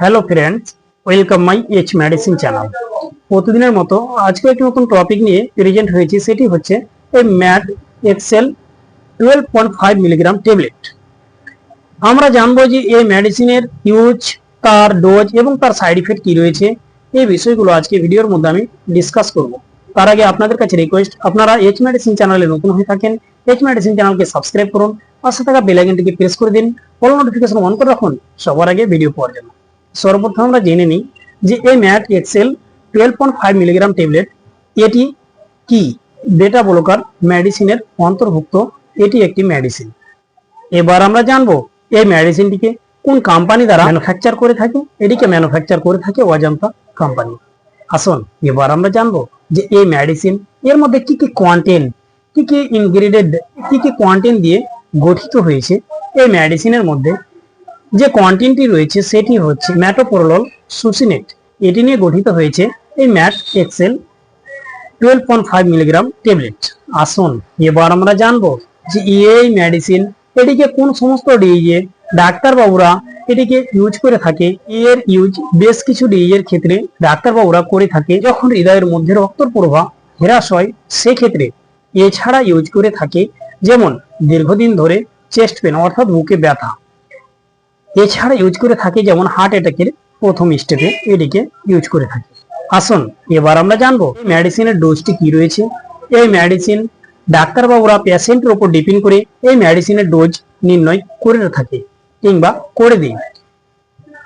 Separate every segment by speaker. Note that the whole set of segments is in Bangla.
Speaker 1: Hello friends welcome my H medicine channel প্রতিদিনের মতো আজকে একটি নতুন টপিক নিয়ে প্রেজেন্ট হয়েছি, সেটি হচ্ছে এই Mat Excel twelve point five milligram tablet আমরা জানব যে এই মেডিসিনের ইউজ তার ডোজ এবং তার সাইড ইফেক্ট কি রয়েছে। এই বিষয়গুলো আজকে ভিডিওর মধ্যে আমি ডিসকাস করব। তার আগে আপনাদের কাছে রিকোয়েস্ট আপনারা এইচ মেডিসিন চ্যানেলে নতুন হয়ে থাকেন এইচ মেডিসিন চ্যানেলকে সাবস্ক্রাইব করুন, পাশে থাকা বেল আইকনটিকে প্রেস করে দিন অল নোটিফিকেশন অন করে রাখুন, সবার আগে ভিডিও পাওয়ার জন্য। সর্বপ্রথম আমরা জেনে নিই যে এই Mat Excel twelve point five milligram tablet এটি কি? বেটা ব্লকার মেডিসিনের অন্তর্ভুক্ত, এটি একটি মেডিসিন এবার আমরা জানব এই মেডিসিনটিকে কোন কোম্পানি দ্বারা ম্যানুফ্যাকচার করে থাকে? এটিকে ম্যানুফ্যাকচার করে থাকে অজান্তা কোম্পানি আসুন, এবার আমরা জানব যে এই মেডিসিন এর মধ্যে কি কি কোয়ান্টেন কি কি ইনগ্রিডিয়েন্ট কি কি কোয়ান্টেন দিয়ে গঠিত হয়েছে? এই মেডিসিনের মধ্যে যে কোয়ান্টিনটি রয়েছে সেটি হচ্ছে ম্যাটোপ্রোলল সুসিনেট এটি নিয়ে গঠিত হয়েছে এই Mat Excel twelve point five milligram tablet আসুন, এবার আমরা জানব যে এই মেডিসিন এটিকে কোন সমস্ত ডিজে ডাক্তারবাবুরা এটিকে ইউজ করে থাকে। এর ইউজ বেশ কিছু ডিজের ক্ষেত্রে ডাক্তারবাবুরা করে থাকে। যখন হৃদয়ের মধ্যে রক্তর প্রবাহ হ্রাস হয়, সেক্ষেত্রে এছাড়া ইউজ করে থাকে যেমন দীর্ঘদিন ধরে চেস্ট পেন অর্থাৎ বুকে ব্যথা। এছাড়া ইউজ করে থাকি যেমন হার্ট অ্যাটাকের প্রথম স্টেপে এটিকে ইউজ করে থাকি। আসুন, এবার আমরা জানব মেডিসিনের ডোজটি কি রয়েছে। এই মেডিসিন ডাক্তারবাবুরা পেশেন্টের উপর ডিপেন্ড করে এই মেডিসিনের ডোজ নির্ণয় করে থাকে কিংবা করে দিই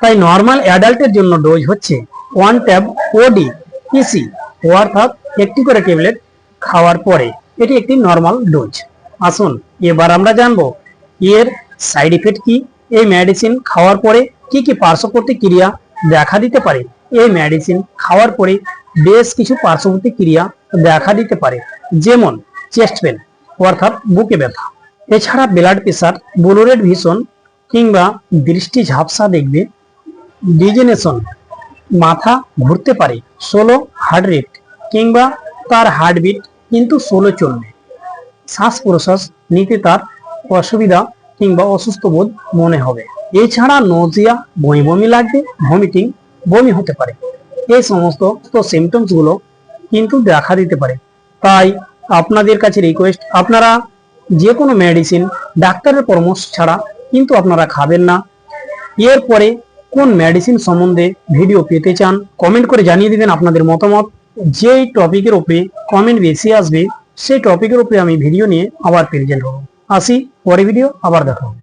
Speaker 1: তাই নর্মাল অ্যাডাল্টের জন্য ডোজ হচ্ছে ওয়ান ট্যাব ওডি ইসি অর্থাৎ একটি করে ট্যাবলেট খাওয়ার পরে। এটি একটি নর্মাল ডোজ আসুন, এবার আমরা জানব এর সাইড ইফেক্ট কি এই মেডিসিন খাওয়ার পরে কি কি পার্শ্ববর্তী ক্রিয়া দেখা দিতে পারে? এই মেডিসিন খাওয়ার পরে বেশ কিছু পার্শ্ববর্তী ক্রিয়া দেখা দিতে পারে। যেমন চেস্ট পেন অর্থাৎ বুকে ব্যথা। এছাড়া ব্লাড প্রেশার ব্লোরেড ভিশন কিংবা দৃষ্টি ঝাপসা দেখবে। ডিজেনেশন মাথা ঘুরতে পারে সোলো হার্ট রেট কিংবা তার হার্টবিট কিন্তু সোলো চলবে। শ্বাস প্রশ্বাস নিতে তার অসুবিধা কিংবা অসুস্থ বোধ মনে হবে। এছাড়া নজিয়া বমি বমি লাগবে ভমিটিং বমি হতে পারে। এই সমস্ত সিমটমসগুলো কিন্তু দেখা দিতে পারে। তাই আপনাদের কাছে রিকোয়েস্ট আপনারা যে কোনো মেডিসিন ডাক্তারের পরামর্শ ছাড়া কিন্তু আপনারা খাবেন না। এরপরে কোন মেডিসিন সম্বন্ধে ভিডিও পেতে চান কমেন্ট করে জানিয়ে দিবেন আপনাদের মতামত। যেই টপিকের উপরে কমেন্ট বেশি আসবে, সেই টপিকের উপরে আমি ভিডিও নিয়ে আবার প্রেজেন্ট হব। আসি পরে ভিডিও আবার দেখা হবে।